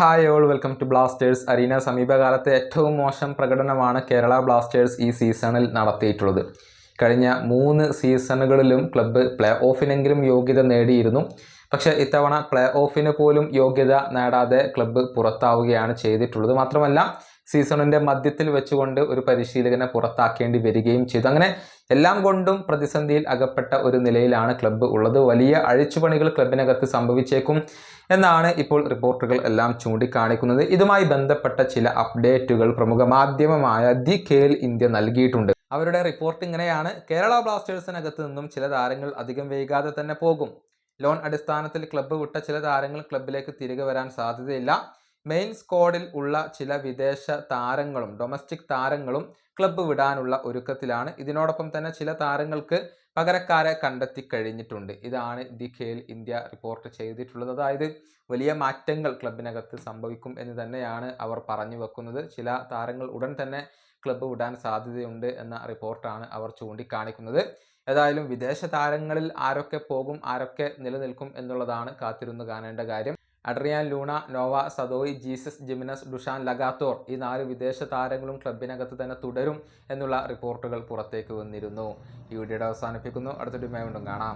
Hi all welcome to Blasters arena. സമീപകാലത്തെ ഏറ്റവും മോശം പ്രകടനമാണ് കേരള ബ്ലാസ്റ്റേഴ്സ് ഈ സീസണിൽ നടത്തിയിട്ടുള്ളത്. കഴിഞ്ഞ മൂന്ന് സീസണുകളിലും ക്ലബ്ബ് പ്ലേ ഓഫിനെങ്കിലും യോഗ്യത നേടിയിരുന്നു. പക്ഷേ ഇത്തവണ പ്ലേ ഓഫിന് പോലും യോഗ്യത നേടാതെ ക്ലബ്ബ് പുറത്താവുകയാണ് ചെയ്തിട്ടുള്ളത്. മാത്രമല്ല സീസണിന്റെ മധ്യത്തിൽ വെച്ചുകൊണ്ട് ഒരു പരിശീലകനെ പുറത്താക്കേണ്ടി വരികയും ചെയ്തു. അങ്ങനെ എല്ലാം കൊണ്ടും പ്രതിസന്ധിയിൽ അകപ്പെട്ട ഒരു നിലയിലാണ് ക്ലബ്ബ് ഉള്ളത്. വലിയ അഴിച്ചുപണികൾ ക്ലബിനകത്ത് സംഭവിച്ചേക്കും എന്നാണ് ഇപ്പോൾ റിപ്പോർട്ടുകൾ എല്ലാം ചൂണ്ടിക്കാണിക്കുന്നത്. ഇതുമായി ബന്ധപ്പെട്ട ചില അപ്ഡേറ്റുകൾ പ്രമുഖ മാധ്യമമായ ദി കേൽ ഇന്ത്യ നൽകിയിട്ടുണ്ട്. അവരുടെ റിപ്പോർട്ട് ഇങ്ങനെയാണ്. കേരള ബ്ലാസ്റ്റേഴ്സിനകത്ത് നിന്നും ചില താരങ്ങൾ അധികം വൈകാതെ തന്നെ പോകും. ലോൺ അടിസ്ഥാനത്തിൽ ക്ലബ്ബ് വിട്ട ചില താരങ്ങൾ ക്ലബിലേക്ക് തിരികെ വരാൻ സാധ്യതയില്ല. മെയിൻ സ്ക്വാഡിൽ ഉള്ള ചില വിദേശ താരങ്ങളും ഡൊമസ്റ്റിക് താരങ്ങളും ക്ലബ്ബ് വിടാനുള്ള ഒരുക്കത്തിലാണ്. ഇതിനോടൊപ്പം തന്നെ ചില താരങ്ങൾക്ക് പകരക്കാരെ കണ്ടെത്തി കഴിഞ്ഞിട്ടുണ്ട്. ഇതാണ് ദി ഖേൽ ഇന്ത്യ റിപ്പോർട്ട് ചെയ്തിട്ടുള്ളത്. അതായത് വലിയ മാറ്റങ്ങൾ ക്ലബിനകത്ത് സംഭവിക്കും എന്ന് തന്നെയാണ് അവർ പറഞ്ഞു വെക്കുന്നത്. ചില താരങ്ങൾ ഉടൻ തന്നെ ക്ലബ്ബ് വിടാൻ സാധ്യതയുണ്ട് എന്ന റിപ്പോർട്ടാണ് അവർ ചൂണ്ടിക്കാണിക്കുന്നത്. ഏതായാലും വിദേശ താരങ്ങളിൽ ആരൊക്കെ പോകും ആരൊക്കെ നിലനിൽക്കും എന്നുള്ളതാണ് കാത്തിരുന്ന് കാണേണ്ട കാര്യം. Adrian Luna Noah Sadaoui Jesus Jimenez Dusan Lagator ഈ നാല് വിദേശ താരങ്ങളും ക്ലബിനകത്ത് തന്നെ തുടരും എന്നുള്ള റിപ്പോർട്ടുകൾ പുറത്തേക്ക് വന്നിരുന്നു. ഈ വീഡിയോയുടെ അവസാനിപ്പിക്കുന്നു. അടുത്തൊരു വീണ്ടും കാണാം.